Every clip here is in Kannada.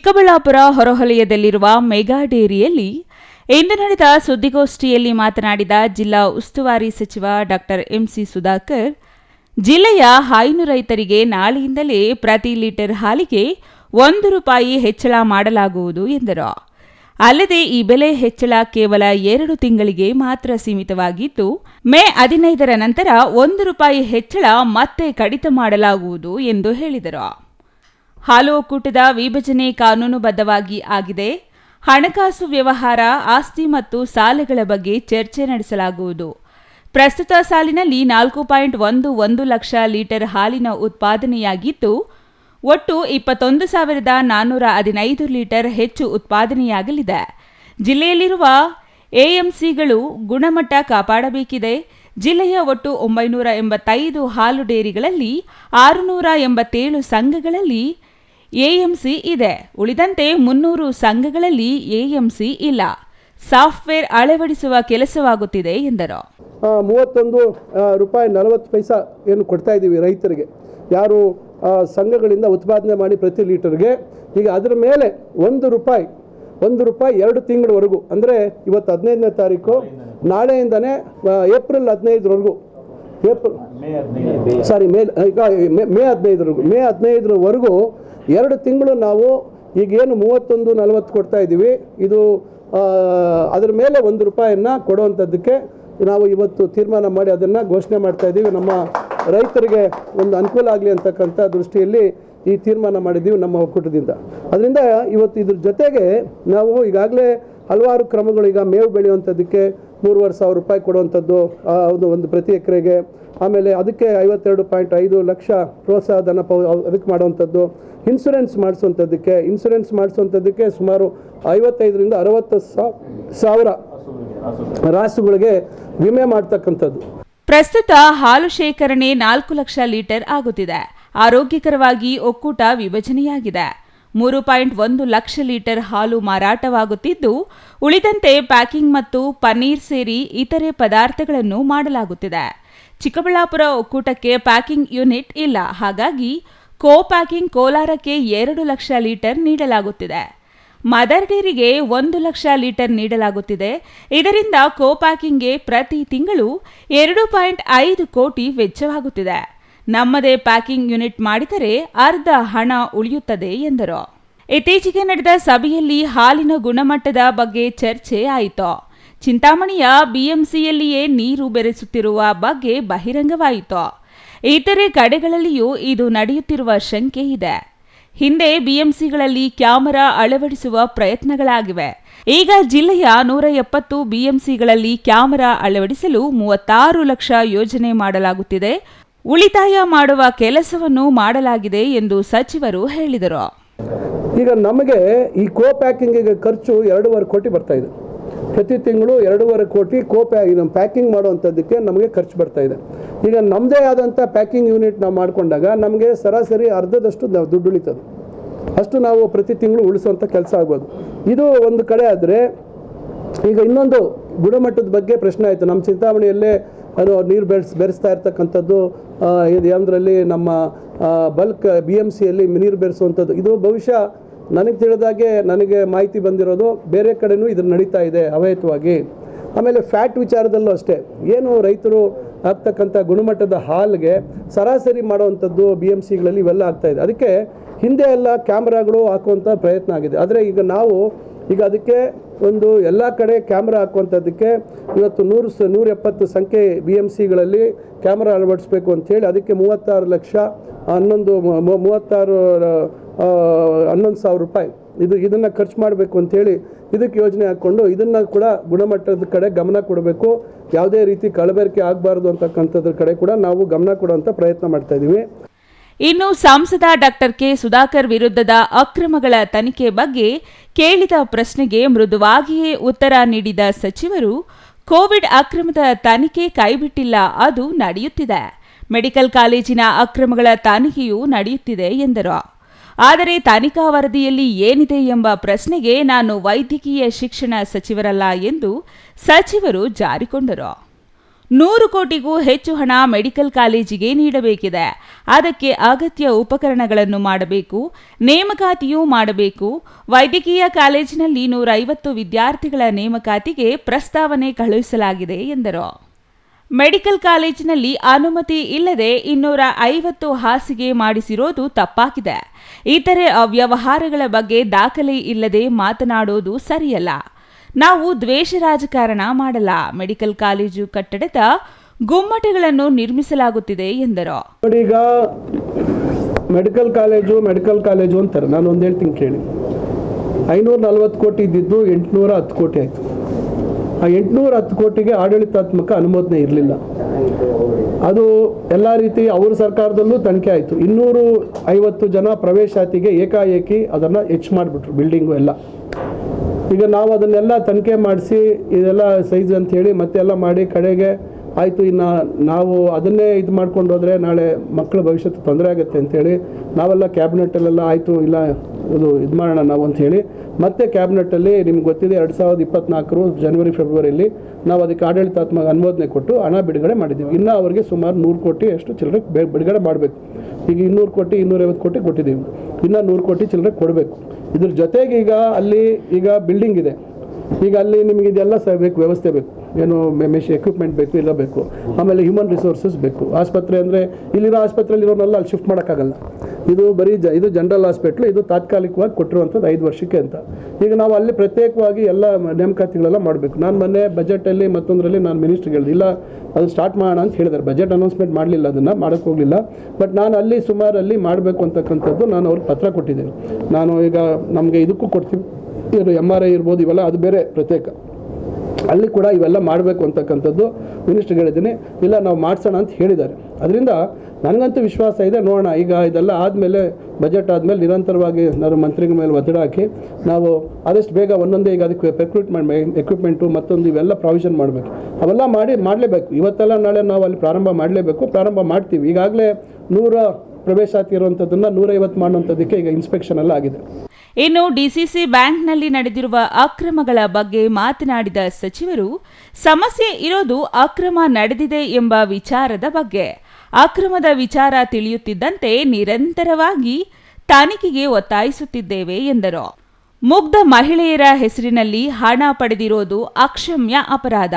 ಚಿಕ್ಕಬಳ್ಳಾಪುರ ಹೊರಹೊಲಯದಲ್ಲಿರುವ ಮೆಗಾ ಡೇರಿಯಲ್ಲಿ ಇಂದು ನಡೆದ ಸುದ್ದಿಗೋಷ್ಠಿಯಲ್ಲಿ ಮಾತನಾಡಿದ ಜಿಲ್ಲಾ ಉಸ್ತುವಾರಿ ಸಚಿವ ಡಾಕ್ಟರ್ ಎಂಸಿ ಸುಧಾಕರ್, ಜಿಲ್ಲೆಯ ಹೈನು ರೈತರಿಗೆ ನಾಳೆಯಿಂದಲೇ ಪ್ರತಿ ಲೀಟರ್ ಹಾಲಿಗೆ ಒಂದು ರೂಪಾಯಿ ಹೆಚ್ಚಳ ಮಾಡಲಾಗುವುದು ಎಂದರು. ಅಲ್ಲದೆ ಈ ಬೆಲೆ ಹೆಚ್ಚಳ ಕೇವಲ ಎರಡು ತಿಂಗಳಿಗೆ ಮಾತ್ರ ಸೀಮಿತವಾಗಿದ್ದು, ಮೇ ಹದಿನೈದರ ನಂತರ ಒಂದು ರೂಪಾಯಿ ಹೆಚ್ಚಳ ಮತ್ತೆ ಕಡಿತ ಮಾಡಲಾಗುವುದು ಎಂದು ಹೇಳಿದರು. ಹಾಲು ಒಕ್ಕೂಟದ ವಿಭಜನೆ ಕಾನೂನುಬದ್ಧವಾಗಿ ಆಗಿದೆ. ಹಣಕಾಸು ವ್ಯವಹಾರ, ಆಸ್ತಿ ಮತ್ತು ಸಾಲಗಳ ಬಗ್ಗೆ ಚರ್ಚೆ ನಡೆಸಲಾಗುವುದು. ಪ್ರಸ್ತುತ ಸಾಲಿನಲ್ಲಿ ನಾಲ್ಕು ಪಾಯಿಂಟ್ ಒಂದು ಒಂದು ಲಕ್ಷ ಲೀಟರ್ ಹಾಲಿನ ಉತ್ಪಾದನೆಯಾಗಿದ್ದು, ಒಟ್ಟು ಇಪ್ಪತ್ತೊಂದು ಸಾವಿರದ ನಾನ್ನೂರ ಹದಿನೈದು ಲೀಟರ್ ಹೆಚ್ಚು ಉತ್ಪಾದನೆಯಾಗಲಿದೆ. ಜಿಲ್ಲೆಯಲ್ಲಿರುವ ಎಎಂಸಿಗಳು ಗುಣಮಟ್ಟ ಕಾಪಾಡಬೇಕಿದೆ. ಜಿಲ್ಲೆಯ ಒಟ್ಟು ಒಂಬೈನೂರ ಎಂಬತ್ತೈದು ಹಾಲು ಡೇರಿಗಳಲ್ಲಿ ಆರುನೂರ ಎಂಬತ್ತೇಳು ಸಂಘಗಳಲ್ಲಿ ಎಎಂಸಿ ಇದೆ. ಉಳಿದಂತೆ ಮುನ್ನೂರು ಸಂಘಗಳಲ್ಲಿ ಎಎಂಸಿ ಇಲ್ಲ. ಸಾಫ್ಟ್ವೇರ್ ಅಳವಡಿಸುವ ಕೆಲಸವಾಗುತ್ತಿದೆ ಎಂದರು. ಮೂವತ್ತೊಂದು ರೂಪಾಯಿ ನಲವತ್ತು ಪೈಸಾ ಏನು ಕೊಡ್ತಾ ಇದ್ದೀವಿ ರೈತರಿಗೆ. ಯಾರು ಸಂಘಗಳಿಂದ ಉತ್ಪಾದನೆ ಮಾಡಿ ಪ್ರತಿ ಲೀಟರ್ಗೆ. ಈಗ ಅದರ ಮೇಲೆ ಒಂದು ರೂಪಾಯಿ ಒಂದು ರೂಪಾಯಿ ಎರಡು ತಿಂಗಳವರೆಗೂ ಅಂದರೆ ಇವತ್ತು ಹದಿನೈದನೇ ತಾರೀಕು ನಾಳೆಯಿಂದನೇ ಏಪ್ರಿಲ್ ಹದಿನೈದರವರೆಗೂ ಏಪ್ರಿಲ್ ಸಾರಿ ಮೇ ಈಗ ಮೇ- ಮೇ ಹದಿನೈದರವರೆಗೂ ಮೇ ಹದಿನೈದರವರೆಗೂ ಎರಡು ತಿಂಗಳು ನಾವು ಈಗೇನು ಮೂವತ್ತೊಂದು, ನಲವತ್ತು ಕೊಡ್ತಾ ಇದ್ದೀವಿ. ಇದು ಅದರ ಮೇಲೆ ಒಂದು ರೂಪಾಯಿಯನ್ನು ಕೊಡುವಂಥದ್ದಕ್ಕೆ ನಾವು ಇವತ್ತು ತೀರ್ಮಾನ ಮಾಡಿ ಅದನ್ನು ಘೋಷಣೆ ಮಾಡ್ತಾ ಇದ್ದೀವಿ. ನಮ್ಮ ರೈತರಿಗೆ ಒಂದು ಅನುಕೂಲ ಆಗಲಿ ಅಂತಕ್ಕಂಥ ದೃಷ್ಟಿಯಲ್ಲಿ ಈ ತೀರ್ಮಾನ ಮಾಡಿದ್ದೀವಿ ನಮ್ಮ ಒಕ್ಕೂಟದಿಂದ. ಅದರಿಂದ ಇವತ್ತು ಇದ್ರ ಜೊತೆಗೆ ನಾವು ಈಗಾಗಲೇ ಹಲವಾರು ಕ್ರಮಗಳು ಈಗ ಮೇವು ಬೆಳೆಯುವಂಥದ್ದಕ್ಕೆ ಮೂರುವರೆ ಸಾವಿರ ರೂಪಾಯಿ ಕೊಡುವಂಥದ್ದು ಒಂದು ಒಂದು ಪ್ರತಿ ಎಕರೆಗೆ. ಆಮೇಲೆ ಅದಕ್ಕೆ ಐವತ್ತೆರಡು ಪಾಯಿಂಟ್ ಐದು ಲಕ್ಷ ಪ್ರೋತ್ಸಾಹ ಧನ ಪೌ ಅದಕ್ಕೆ ಮಾಡುವಂಥದ್ದು. ಇನ್ಸೂರೆನ್ಸ್ ಮಾಡಿಸುವಂಥದ್ದಕ್ಕೆ ಇನ್ಸೂರೆನ್ಸ್ ಮಾಡಿಸುವಂಥದ್ದಕ್ಕೆ ಸುಮಾರು ಐವತ್ತೈದರಿಂದ ಅರವತ್ತು ಸಾವಿರ ರಾಸುಗಳಿಗೆ ವಿಮೆ ಮಾಡ್ತಕ್ಕಂಥದ್ದು. ಪ್ರಸ್ತುತ ಹಾಲು ಶೇಖರಣೆ ನಾಲ್ಕು ಲಕ್ಷ ಲೀಟರ್ ಆಗುತ್ತಿದೆ. ಆರೋಗ್ಯಕರವಾಗಿ ಒಕ್ಕೂಟ ವಿಭಜನೆಯಾಗಿದೆ. ಮೂರು ಪಾಯಿಂಟ್ ಒಂದು ಲಕ್ಷ ಲೀಟರ್ ಹಾಲು ಮಾರಾಟವಾಗುತ್ತಿದ್ದು, ಉಳಿದಂತೆ ಪ್ಯಾಕಿಂಗ್ ಮತ್ತು ಪನ್ನೀರ್ ಸೇರಿ ಇತರೆ ಪದಾರ್ಥಗಳನ್ನು ಮಾಡಲಾಗುತ್ತಿದೆ. ಚಿಕ್ಕಬಳ್ಳಾಪುರ ಒಕ್ಕೂಟಕ್ಕೆ ಪ್ಯಾಕಿಂಗ್ ಯೂನಿಟ್ ಇಲ್ಲ. ಹಾಗಾಗಿ ಕೋ ಪ್ಯಾಕಿಂಗ್ ಕೋಲಾರಕ್ಕೆ ಎರಡು ಲಕ್ಷ ಲೀಟರ್ ನೀಡಲಾಗುತ್ತಿದೆ. ಮದರ್ ಡೇರಿಗೆ ಒಂದು ಲಕ್ಷ ಲೀಟರ್ ನೀಡಲಾಗುತ್ತಿದೆ. ಇದರಿಂದ ಕೋ ಪ್ಯಾಕಿಂಗ್ಗೆ ಪ್ರತಿ ತಿಂಗಳು ಎರಡು ಪಾಯಿಂಟ್ ಐದು ಕೋಟಿ ವೆಚ್ಚವಾಗುತ್ತಿದೆ. ನಮ್ಮದೇ ಪ್ಯಾಕಿಂಗ್ ಯೂನಿಟ್ ಮಾಡಿದರೆ ಅರ್ಧ ಹಣ ಉಳಿಯುತ್ತದೆ ಎಂದರು. ಇತ್ತೀಚೆಗೆ ನಡೆದ ಸಭೆಯಲ್ಲಿ ಹಾಲಿನ ಗುಣಮಟ್ಟದ ಬಗ್ಗೆ ಚರ್ಚೆ ಆಯಿತು. ಚಿಂತಾಮಣಿಯ ಬಿಎಂಸಿಯಲ್ಲಿಯೇ ನೀರು ಬೆರೆಸುತ್ತಿರುವ ಬಗ್ಗೆ ಬಹಿರಂಗವಾಯಿತು. ಇತರೆ ಕಡೆಗಳಲ್ಲಿಯೂ ಇದು ನಡೆಯುತ್ತಿರುವ ಶಂಕೆ ಇದೆ. ಹಿಂದೆ ಬಿಎಂಸಿಗಳಲ್ಲಿ ಕ್ಯಾಮೆರಾ ಅಳವಡಿಸುವ ಪ್ರಯತ್ನಗಳಾಗಿವೆ. ಈಗ ಜಿಲ್ಲೆಯ ನೂರ ಎಪ್ಪತ್ತು ಬಿಎಂಸಿಗಳಲ್ಲಿ ಕ್ಯಾಮೆರಾ ಅಳವಡಿಸಲು ಮೂವತ್ತಾರು ಲಕ್ಷ ಯೋಜನೆ ಮಾಡಲಾಗುತ್ತಿದೆ. ಉಳಿತಾಯ ಮಾಡುವ ಕೆಲಸವನ್ನು ಮಾಡಲಾಗಿದೆ ಎಂದು ಸಚಿವರು ಹೇಳಿದರು. ಈಗ ನಮಗೆ ಈ ಕೋ ಪ್ಯಾಕಿಂಗಿಗೆ ಖರ್ಚು ಎರಡೂವರೆ ಕೋಟಿ ಬರ್ತಾ ಇದೆ. ಪ್ರತಿ ತಿಂಗಳು ಎರಡೂವರೆ ಕೋಟಿ ಕೋ ಪ್ಯಾ ಪ್ಯಾಕಿಂಗ್ ಮಾಡುವಂಥದ್ದಕ್ಕೆ ನಮಗೆ ಖರ್ಚು ಬರ್ತಾ ಇದೆ. ಈಗ ನಮ್ಮದೇ ಆದಂಥ ಪ್ಯಾಕಿಂಗ್ ಯೂನಿಟ್ ನಾವು ಮಾಡಿಕೊಂಡಾಗ ನಮಗೆ ಸರಾಸರಿ ಅರ್ಧದಷ್ಟು ದುಡ್ಡು ಉಳಿತದೆ. ಅಷ್ಟು ನಾವು ಪ್ರತಿ ತಿಂಗಳು ಉಳಿಸುವಂಥ ಕೆಲಸ ಆಗ್ಬೋದು. ಇದು ಒಂದು ಕಡೆ ಆದರೆ ಈಗ ಇನ್ನೊಂದು ಗುಣಮಟ್ಟದ ಬಗ್ಗೆ ಪ್ರಶ್ನೆ ಆಯಿತು. ನಮ್ಮ ಚಿಂತಾಮಣಿಯಲ್ಲೇ ಅದು ನೀರು ಬೆಳೆಸ್ ಬೆರೆಸ್ತಾ ಇರ್ತಕ್ಕಂಥದ್ದು ಇದು ಯಾವುದರಲ್ಲಿ ನಮ್ಮ ಬಲ್ಕ್ ಬಿ ಎಂ ಸಿಯಲ್ಲಿ ನೀರು ಬೆರೆಸುವಂಥದ್ದು. ಇದು ಬಹುಶಃ ನನಗೆ ತಿಳಿದಾಗೆ ನನಗೆ ಮಾಹಿತಿ ಬಂದಿರೋದು ಬೇರೆ ಕಡೆನೂ ಇದು ನಡೀತಾ ಇದೆ ಅವೈತವಾಗಿ. ಆಮೇಲೆ ಫ್ಯಾಟ್ ವಿಚಾರದಲ್ಲೂ ಅಷ್ಟೇ. ಏನು ರೈತರು ಆಗ್ತಕ್ಕಂಥ ಗುಣಮಟ್ಟದ ಹಾಲಿಗೆ ಸರಾಸರಿ ಮಾಡುವಂಥದ್ದು ಬಿ ಎಂ ಸಿಗಳಲ್ಲಿ ಇವೆಲ್ಲ ಆಗ್ತಾ ಇದೆ. ಅದಕ್ಕೆ ಹಿಂದೆ ಎಲ್ಲ ಕ್ಯಾಮ್ರಾಗಳು ಹಾಕುವಂಥ ಪ್ರಯತ್ನ ಆಗಿದೆ. ಆದರೆ ಈಗ ನಾವು ಈಗ ಅದಕ್ಕೆ ಒಂದು ಎಲ್ಲ ಕಡೆ ಕ್ಯಾಮ್ರಾ ಹಾಕುವಂಥದ್ದಕ್ಕೆ ಇವತ್ತು ನೂರು ಸ ನೂರ ಎಪ್ಪತ್ತು ಸಂಖ್ಯೆ ಬಿ ಎಂ ಸಿಗಳಲ್ಲಿ ಕ್ಯಾಮ್ರಾ ಅಳವಡಿಸ್ಬೇಕು ಅಂಥೇಳಿ ಅದಕ್ಕೆ ಮೂವತ್ತಾರು ಲಕ್ಷ, ಹನ್ನೊಂದು ಮೂವತ್ತಾರು ಹನ್ನೊಂದು ಸಾವಿರ ರೂಪಾಯಿ. ಇದು, ಇದನ್ನು ಖರ್ಚು ಮಾಡಬೇಕು ಅಂಥೇಳಿ ಇದಕ್ಕೆ ಯೋಜನೆ ಹಾಕ್ಕೊಂಡು ಇದನ್ನು ಕೂಡ ಗುಣಮಟ್ಟದ ಕಡೆ ಗಮನ ಕೊಡಬೇಕು. ಯಾವುದೇ ರೀತಿ ಕಳಬೇರಿಕೆ ಆಗಬಾರ್ದು ಅಂತಕ್ಕಂಥದ್ರ ಕಡೆ ಕೂಡ ನಾವು ಗಮನ ಕೊಡುವಂಥ ಪ್ರಯತ್ನ ಮಾಡ್ತಾ ಇದ್ದೀವಿ. ಇನ್ನು ಸಂಸದ ಡಾಕ್ಟರ್ ಕೆ ಸುಧಾಕರ್ ವಿರುದ್ಧದ ಅಕ್ರಮಗಳ ತನಿಖೆ ಬಗ್ಗೆ ಕೇಳಿದ ಪ್ರಶ್ನೆಗೆ ಮೃದುವಾಗಿಯೇ ಉತ್ತರ ನೀಡಿದ ಸಚಿವರು, ಕೋವಿಡ್ ಅಕ್ರಮದ ತನಿಖೆ ಕೈಬಿಟ್ಟಿಲ್ಲ, ಅದು ನಡೆಯುತ್ತಿದೆ. ಮೆಡಿಕಲ್ ಕಾಲೇಜಿನ ಅಕ್ರಮಗಳ ತನಿಖೆಯೂ ನಡೆಯುತ್ತಿದೆ ಎಂದರು. ಆದರೆ ತನಿಖಾ ವರದಿಯಲ್ಲಿ ಏನಿದೆ ಎಂಬ ಪ್ರಶ್ನೆಗೆ ನಾನು ವೈದ್ಯಕೀಯ ಶಿಕ್ಷಣ ಸಚಿವರಲ್ಲ ಎಂದು ಸಚಿವರು ಜಾರಿಕೊಂಡರು. ನೂರು ಕೋಟಿಗೂ ಹೆಚ್ಚು ಹಣ ಮೆಡಿಕಲ್ ಕಾಲೇಜಿಗೆ ನೀಡಬೇಕಿದೆ. ಅದಕ್ಕೆ ಅಗತ್ಯ ಉಪಕರಣಗಳನ್ನು ಮಾಡಬೇಕು, ನೇಮಕಾತಿಯೂ ಮಾಡಬೇಕು. ವೈದ್ಯಕೀಯ ಕಾಲೇಜಿನಲ್ಲಿ ನೂರ ಐವತ್ತು ವಿದ್ಯಾರ್ಥಿಗಳ ನೇಮಕಾತಿಗೆ ಪ್ರಸ್ತಾವನೆ ಕಳುಹಿಸಲಾಗಿದೆ ಎಂದರು. ಮೆಡಿಕಲ್ ಕಾಲೇಜಿನಲ್ಲಿ ಅನುಮತಿ ಇಲ್ಲದೆ ಇನ್ನೂರ ಐವತ್ತು ಹಾಸಿಗೆ ಮಾಡಿಸಿರೋದು ತಪ್ಪಾಗಿದೆ. ಇತರೆ ಅವ್ಯವಹಾರಗಳ ಬಗ್ಗೆ ದಾಖಲೆ ಇಲ್ಲದೆ ಮಾತನಾಡೋದು ಸರಿಯಲ್ಲ. ನಾವು ದ್ವೇಷ ರಾಜಕಾರಣ ಮಾಡಲ್ಲ. ಮೆಡಿಕಲ್ ಕಾಲೇಜು ಕಟ್ಟಡದ ಗುಮ್ಮಟಗಳನ್ನು ನಿರ್ಮಿಸಲಾಗುತ್ತಿದೆ ಎಂದರು. ಈಗ ಮೆಡಿಕಲ್ ಕಾಲೇಜು ಮೆಡಿಕಲ್ ಕಾಲೇಜು ಅಂತಾರೆ. ನಾನು ಒಂದು ಹೇಳ್ತೀನಿ ಕೇಳಿ. ಐನೂರ ನಲ್ವತ್ತು ಕೋಟಿ ಇದ್ದಿದ್ದು ಎಂಟುನೂರ ಹತ್ತು ಕೋಟಿ ಆಯಿತು. ಆ ಎಂಟುನೂರ ಹತ್ತು ಕೋಟಿಗೆ ಆಡಳಿತಾತ್ಮಕ ಅನುಮೋದನೆ ಇರಲಿಲ್ಲ. ಅದು ಎಲ್ಲ ರೀತಿ ಅವ್ರ ಸರ್ಕಾರದಲ್ಲೂ ತನಿಖೆ ಆಯಿತು. ಇನ್ನೂರು ಐವತ್ತು ಜನ ಪ್ರವೇಶಾತಿಗೆ ಏಕಾಏಕಿ ಅದನ್ನು ಹೆಚ್ಚು ಮಾಡಿಬಿಟ್ರು, ಬಿಲ್ಡಿಂಗು ಎಲ್ಲ. ಈಗ ನಾವು ಅದನ್ನೆಲ್ಲ ತನಿಖೆ ಮಾಡಿಸಿ, ಇದೆಲ್ಲ ಸೈಜ್ ಅಂತ ಹೇಳಿ ಮತ್ತೆಲ್ಲ ಮಾಡಿ ಕಡೆಗೆ ಆಯಿತು, ಇನ್ನು ನಾವು ಅದನ್ನೇ ಇದು ಮಾಡ್ಕೊಂಡು ಹೋದರೆ ನಾಳೆ ಮಕ್ಕಳ ಭವಿಷ್ಯದ ತೊಂದರೆ ಆಗುತ್ತೆ ಅಂತೇಳಿ ನಾವೆಲ್ಲ ಕ್ಯಾಬಿನೆಟಲ್ಲೆಲ್ಲ ಆಯಿತು, ಇಲ್ಲ ಇದು ಇದು ಮಾಡೋಣ ನಾವು ಅಂತ ಮತ್ತೆ ಕ್ಯಾಬಿನೆಟ್ಟಲ್ಲಿ ನಿಮ್ಗೆ ಗೊತ್ತಿದೆ ಎರಡು ಸಾವಿರದ ಇಪ್ಪತ್ನಾಲ್ಕರು ಜನವರಿ, ಫೆಬ್ರವರಿಯಲ್ಲಿ ನಾವು ಅದಕ್ಕೆ ಆಡಳಿತಾತ್ಮಕ ಅನುಮೋದನೆ ಕೊಟ್ಟು ಹಣ ಬಿಡುಗಡೆ ಮಾಡಿದ್ದೀವಿ. ಇನ್ನು ಅವರಿಗೆ ಸುಮಾರು ನೂರು ಕೋಟಿ ಅಷ್ಟು ಚಿಲ್ಲರೆ ಬಿಡುಗಡೆ ಮಾಡಬೇಕು. ಈಗ ಇನ್ನೂರು ಕೋಟಿ, ಇನ್ನೂರೈವತ್ತು ಕೋಟಿ ಕೊಟ್ಟಿದ್ದೀವಿ. ಇನ್ನೂ ನೂರು ಕೋಟಿ ಚಿಲ್ಲರೆ ಕೊಡಬೇಕು. ಇದ್ರ ಜೊತೆಗೆ ಈಗ ಅಲ್ಲಿ ಈಗ ಬಿಲ್ಡಿಂಗ್ ಇದೆ. ಈಗ ಅಲ್ಲಿ ನಿಮಗೆ ಇದೆಲ್ಲ ಸಹ ಬೇಕು, ವ್ಯವಸ್ಥೆ ಬೇಕು. ಏನು ಮೆಷ್ ಎಕ್ವಿಪ್ಮೆಂಟ್ ಬೇಕು ಇಲ್ಲ ಬೇಕು. ಆಮೇಲೆ ಹ್ಯೂಮನ್ ರಿಸೋರ್ಸಸ್ ಬೇಕು. ಆಸ್ಪತ್ರೆ ಅಂದರೆ ಇಲ್ಲಿರೋ ಆಸ್ಪತ್ರೆಯಲ್ಲಿ ಇರೋನೆಲ್ಲ ಅಲ್ಲಿ ಶಿಫ್ಟ್ ಮಾಡೋಕ್ಕಾಗಲ್ಲ. ಇದು ಬರೀ ಜ ಇದು ಜನರಲ್ ಹಾಸ್ಪಿಟ್ಲು, ಇದು ತಾತ್ಕಾಲಿಕವಾಗಿ ಕೊಟ್ಟಿರುವಂಥದ್ದು ಐದು ವರ್ಷಕ್ಕೆ ಅಂತ. ಈಗ ನಾವು ಅಲ್ಲಿ ಪ್ರತ್ಯೇಕವಾಗಿ ಎಲ್ಲ ನೇಮಕಾತಿಗಳೆಲ್ಲ ಮಾಡಬೇಕು. ನಾನು ಮೊನ್ನೆ ಬಜೆಟಲ್ಲಿ ಮತ್ತೊಂದರಲ್ಲಿ ನಾನು ಮಿನಿಸ್ಟ್ರಿಗೆ ಹೇಳಿದೆ, ಇಲ್ಲ, ಅದು ಸ್ಟಾರ್ಟ್ ಮಾಡೋಣ ಅಂತ ಹೇಳಿದ್ದಾರೆ. ಬಜೆಟ್ ಅನೌನ್ಸ್ಮೆಂಟ್ ಮಾಡಲಿಲ್ಲ ಅದನ್ನು ಮಾಡೋಕ್ಕೆ ಹೋಗಲಿಲ್ಲ. ಬಟ್ ನಾನು ಅಲ್ಲಿ ಸುಮಾರಲ್ಲಿ ಮಾಡಬೇಕು ಅಂತಕ್ಕಂಥದ್ದು ನಾನು ಅವ್ರಿಗೆ ಪತ್ರ ಕೊಟ್ಟಿದ್ದೀನಿ. ನಾನು ಈಗ ನಮಗೆ ಇದಕ್ಕೂ ಕೊಡ್ತೀವಿ. ಇದು ಎಂ ಆರ್ ಐ ಇರ್ಬೋದು, ಇವೆಲ್ಲ ಅದು ಬೇರೆ ಪ್ರತ್ಯೇಕ. ಅಲ್ಲಿ ಕೂಡ ಇವೆಲ್ಲ ಮಾಡಬೇಕು ಅಂತಕ್ಕಂಥದ್ದು ಮಿನಿಸ್ಟ್ರಿಗೆ ಹೇಳಿದ್ದೀನಿ. ಇಲ್ಲ, ನಾವು ಮಾಡಿಸೋಣ ಅಂತ ಹೇಳಿದ್ದಾರೆ. ಅದರಿಂದ ನನಗಂತೂ ವಿಶ್ವಾಸ ಇದೆ, ನೋಡೋಣ. ಈಗ ಇದೆಲ್ಲ ಆದಮೇಲೆ ಬಜೆಟ್ ಆದಮೇಲೆ ನಿರಂತರವಾಗಿ ನಾವು ಮಂತ್ರಿಗಳ ಮೇಲೆ ಒತ್ತಡ ಹಾಕಿ, ನಾವು ಆದಷ್ಟು ಬೇಗ ಒಂದೊಂದೇ ಈಗ ಅದಕ್ಕೆ ಎಕ್ವಿಪ್ಮೆಂಟ್ ಎಕ್ವಿಪ್ಮೆಂಟು ಮತ್ತೊಂದು ಇವೆಲ್ಲ ಪ್ರಾವಿಷನ್ ಮಾಡಬೇಕು. ಅವೆಲ್ಲ ಮಾಡಿ, ಮಾಡಲೇಬೇಕು. ಇವತ್ತೆಲ್ಲ ನಾಳೆ ನಾವು ಅಲ್ಲಿ ಪ್ರಾರಂಭ ಮಾಡಲೇಬೇಕು. ಪ್ರಾರಂಭ ಮಾಡ್ತೀವಿ. ಈಗಾಗಲೇ ನೂರ ಪ್ರವೇಶಾತಿ ಇರುವಂಥದ್ದನ್ನು ನೂರೈವತ್ತು ಮಾಡುವಂಥದ್ದಕ್ಕೆ ಈಗ ಇನ್ಸ್ಪೆಕ್ಷನ್ ಎಲ್ಲ ಆಗಿದೆ. ಇನ್ನು ಡಿಸಿಸಿ ಬ್ಯಾಂಕ್ನಲ್ಲಿ ನಡೆದಿರುವ ಅಕ್ರಮಗಳ ಬಗ್ಗೆ ಮಾತನಾಡಿದ ಸಚಿವರು, ಸಮಸ್ಯೆ ಇರೋದು ಅಕ್ರಮ ನಡೆದಿದೆ ಎಂಬ ವಿಚಾರದ ಬಗ್ಗೆ. ಅಕ್ರಮದ ವಿಚಾರ ತಿಳಿಯುತ್ತಿದ್ದಂತೆ ನಿರಂತರವಾಗಿ ತನಿಖೆಗೆ ಒತ್ತಾಯಿಸುತ್ತಿದ್ದೇವೆ ಎಂದರು. ಮುಗ್ಧ ಮಹಿಳೆಯರ ಹೆಸರಿನಲ್ಲಿ ಹಣ ಪಡೆದಿರೋದು ಅಕ್ಷಮ್ಯ ಅಪರಾಧ.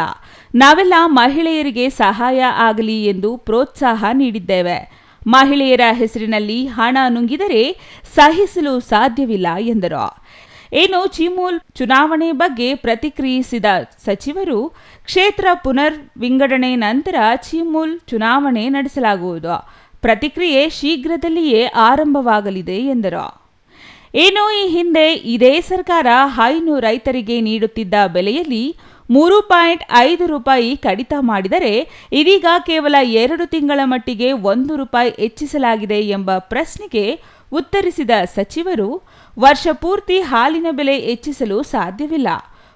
ನಾವೆಲ್ಲ ಮಹಿಳೆಯರಿಗೆ ಸಹಾಯ ಆಗಲಿ ಎಂದು ಪ್ರೋತ್ಸಾಹ ನೀಡಿದ್ದೇವೆ. ಮಹಿಳೆಯರ ಹೆಸರಿನಲ್ಲಿ ಹಣ ನುಂಗಿದರೆ ಸಹಿಸಲು ಸಾಧ್ಯವಿಲ್ಲ ಎಂದರು. ಇನ್ನು ಚಿಮೂಲ್ ಚುನಾವಣೆ ಬಗ್ಗೆ ಪ್ರತಿಕ್ರಿಯಿಸಿದ ಸಚಿವರು, ಕ್ಷೇತ್ರ ಪುನರ್ ವಿಂಗಡಣೆ ನಂತರ ಚಿಮೂಲ್ ಚುನಾವಣೆ ನಡೆಸಲಾಗುವುದು. ಪ್ರತಿಕ್ರಿಯೆ ಶೀಘ್ರದಲ್ಲಿಯೇ ಆರಂಭವಾಗಲಿದೆ ಎಂದರು. ಏನೋ ಈ ಹಿಂದೆ ಇದೇ ಸರ್ಕಾರ ಹೈನು ರೈತರಿಗೆ ನೀಡುತ್ತಿದ್ದ ಬೆಲೆಯಲ್ಲಿ ಮೂರು ಪಾಯಿಂಟ್ ಐದು ರೂಪಾಯಿ ಕಡಿತ ಮಾಡಿದರೆ ಇದೀಗ ಕೇವಲ ಎರಡು ತಿಂಗಳ ಮಟ್ಟಿಗೆ ಒಂದು ರೂಪಾಯಿ ಹೆಚ್ಚಿಸಲಾಗಿದೆ ಎಂಬ ಪ್ರಶ್ನೆಗೆ ಉತ್ತರಿಸಿದ ಸಚಿವರು, ವರ್ಷ ಪೂರ್ತಿ ಹಾಲಿನ ಬೆಲೆ ಹೆಚ್ಚಿಸಲು ಸಾಧ್ಯವಿಲ್ಲ.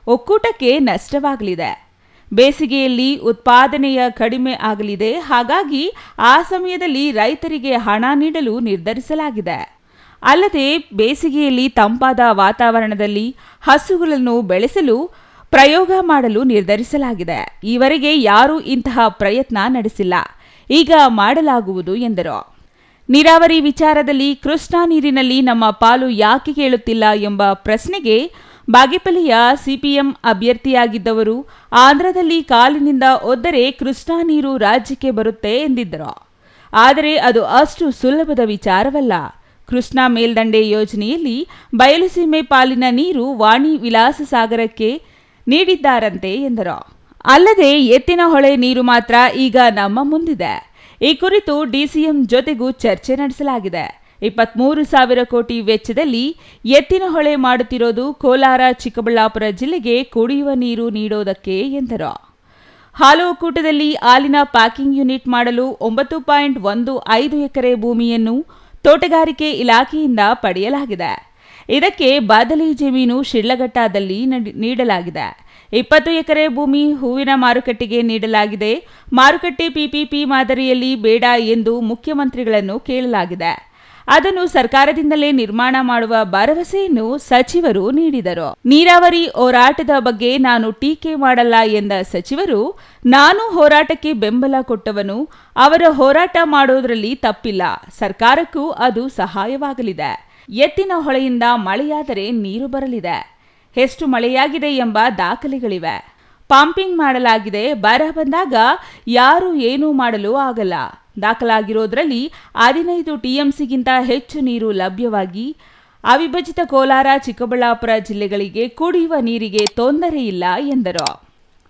ಒಕ್ಕೂಟಕ್ಕೆ ನಷ್ಟವಾಗಲಿದೆ. ಬೇಸಿಗೆಯಲ್ಲಿ ಉತ್ಪಾದನೆಯ ಕಡಿಮೆ ಆಗಲಿದೆ. ಹಾಗಾಗಿ ಆ ಸಮಯದಲ್ಲಿ ರೈತರಿಗೆ ಹಣ ನೀಡಲು ನಿರ್ಧರಿಸಲಾಗಿದೆ. ಅಲ್ಲದೆ ಬೇಸಿಗೆಯಲ್ಲಿ ತಂಪಾದ ವಾತಾವರಣದಲ್ಲಿ ಹಸುಗಳನ್ನು ಬೆಳೆಸಲು ಪ್ರಯೋಗ ಮಾಡಲು ನಿರ್ಧರಿಸಲಾಗಿದೆ. ಈವರೆಗೆ ಯಾರೂ ಇಂತಹ ಪ್ರಯತ್ನ ನಡೆಸಿಲ್ಲ. ಈಗ ಮಾಡಲಾಗುವುದು ಎಂದರು. ನೀರಾವರಿ ವಿಚಾರದಲ್ಲಿ ಕೃಷ್ಣಾ ನೀರಿನಲ್ಲಿ ನಮ್ಮ ಪಾಲು ಯಾಕೆ ಕೇಳುತ್ತಿಲ್ಲ ಎಂಬ ಪ್ರಶ್ನೆಗೆ ಬಾಗೇಪಲ್ಲಿಯ ಸಿಪಿಎಂ ಅಭ್ಯರ್ಥಿಯಾಗಿದ್ದವರು ಆಂಧ್ರದಲ್ಲಿ ಕಾಲಿನಿಂದ ಒದ್ದರೆ ಕೃಷ್ಣಾ ನೀರು ರಾಜ್ಯಕ್ಕೆ ಬರುತ್ತೆ ಎಂದಿದ್ದರು. ಆದರೆ ಅದು ಅಷ್ಟು ಸುಲಭದ ವಿಚಾರವಲ್ಲ. ಕೃಷ್ಣಾ ಮೇಲ್ದಂಡೆ ಯೋಜನೆಯಲ್ಲಿ ಬಯಲುಸೀಮೆ ಪಾಲಿನ ನೀರು ವಾಣಿ ವಿಲಾಸ ಸಾಗರಕ್ಕೆ ನೀಡಿದ್ದಾರಂತೆ ಎಂದರು. ಅಲ್ಲದೆ ಎತ್ತಿನ ಹೊಳೆ ನೀರು ಮಾತ್ರ ಈಗ ನಮ್ಮ ಮುಂದಿದೆ. ಈ ಕುರಿತು ಡಿಸಿಎಂ ಜೊತೆಗೂ ಚರ್ಚೆ ನಡೆಸಲಾಗಿದೆ. ಇಪ್ಪತ್ಮೂರು ಸಾವಿರ ಕೋಟಿ ವೆಚ್ಚದಲ್ಲಿ ಎತ್ತಿನಹೊಳೆ ಮಾಡುತ್ತಿರೋದು ಕೋಲಾರ, ಚಿಕ್ಕಬಳ್ಳಾಪುರ ಜಿಲ್ಲೆಗೆ ಕುಡಿಯುವ ನೀರು ನೀಡೋದಕ್ಕೆ ಎಂದರು. ಹಾಲು ಒಕ್ಕೂಟದಲ್ಲಿ ಹಾಲಿನ ಪ್ಯಾಕಿಂಗ್ ಯೂನಿಟ್ ಮಾಡಲು ಒಂಬತ್ತು ಪಾಯಿಂಟ್ ಒಂದು ಐದು ಎಕರೆ ಭೂಮಿಯನ್ನು ತೋಟಗಾರಿಕೆ ಇಲಾಖೆಯಿಂದ ಪಡೆಯಲಾಗಿದೆ. ಇದಕ್ಕೆ ಬಾದಲಿ ಜಮೀನು ಶಿಡ್ಲಘಟ್ಟದಲ್ಲಿ ನಡಿ- ನೀಡಲಾಗಿದೆ. ಇಪ್ಪತ್ತು ಎಕರೆ ಭೂಮಿ ಹೂವಿನ ಮಾರುಕಟ್ಟೆಗೆ ನೀಡಲಾಗಿದೆ. ಮಾರುಕಟ್ಟೆ ಪಿಪಿಪಿ ಮಾದರಿಯಲ್ಲಿ ಬೇಡ ಎಂದು ಮುಖ್ಯಮಂತ್ರಿಗಳನ್ನು ಕೇಳಲಾಗಿದೆ. ಅದನ್ನು ಸರ್ಕಾರದಿಂದಲೇ ನಿರ್ಮಾಣ ಮಾಡುವ ಭರವಸೆಯನ್ನು ಸಚಿವರು ನೀಡಿದರು. ನೀರಾವರಿ ಹೋರಾಟದ ಬಗ್ಗೆ ನಾನು ಟೀಕೆ ಮಾಡಲ್ಲ ಎಂದ ಸಚಿವರು, ನಾನು ಹೋರಾಟಕ್ಕೆ ಬೆಂಬಲ ಕೊಟ್ಟವನು, ಅವರ ಹೋರಾಟ ಮಾಡೋದರಲ್ಲಿ ತಪ್ಪಿಲ್ಲ. ಸರ್ಕಾರಕ್ಕೂ ಅದು ಸಹಾಯವಾಗಲಿದೆ. ಎತ್ತಿನ ಹೊಳೆಯಿಂದ ಮಳೆಯಾದರೆ ನೀರು ಬರಲಿದೆ. ಎಷ್ಟು ಮಳೆಯಾಗಿದೆ ಎಂಬ ದಾಖಲೆಗಳಿವೆ. ಪಂಪಿಂಗ್ ಮಾಡಲಾಗಿದೆ. ಬರ ಬಂದಾಗ ಯಾರು ಏನೂ ಮಾಡಲು ಆಗಲ್ಲ. ದಾಖಲಾಗಿರೋದ್ರಲ್ಲಿ ಹದಿನೈದು ಟಿಎಂಸಿಗಿಂತ ಹೆಚ್ಚು ನೀರು ಲಭ್ಯವಾಗಿ, ಅವಿಭಜಿತ ಕೋಲಾರ, ಚಿಕ್ಕಬಳ್ಳಾಪುರ ಜಿಲ್ಲೆಗಳಿಗೆ ಕುಡಿಯುವ ನೀರಿಗೆ ತೊಂದರೆ ಇಲ್ಲ ಎಂದರು.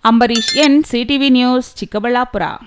Ambareesh N CTV news, Chikkaballapura.